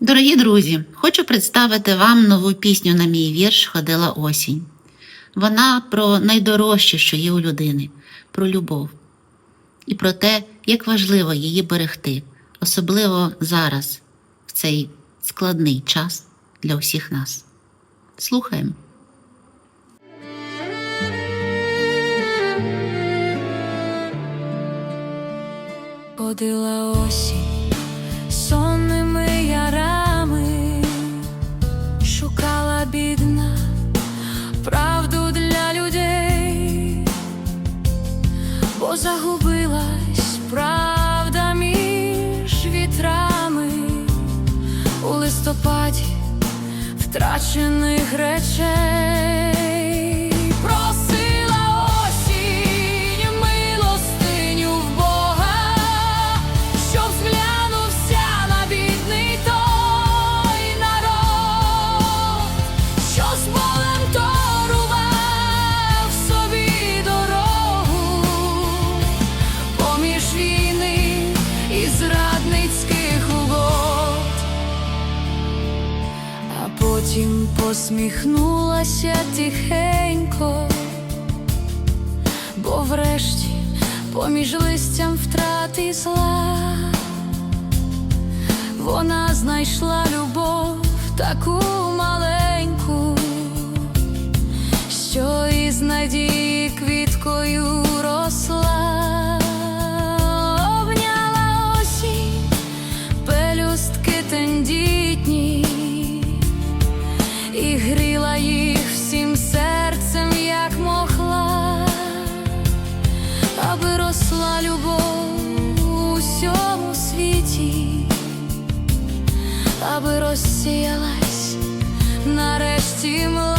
Дорогі друзі, хочу представити вам нову пісню на мій вірш Ходила осінь. Вона про найдорожче, що є у людини, про любов і про те, як важливо її берегти, особливо зараз, в цей складний час для усіх нас. Слухаємо. Ходила осінь бо правда між вітрами у листопаді втрачених речей. Просила осінь милостиню в Бога, щоб зглянувся на бідний той посміхнулася тихенько, бо врешті поміж листям втрат і зла вона знайшла любов таку маленьку, що із надії квіткою росла, обняла осінь пелюстки тендітні аби розсіялась нарешті мла.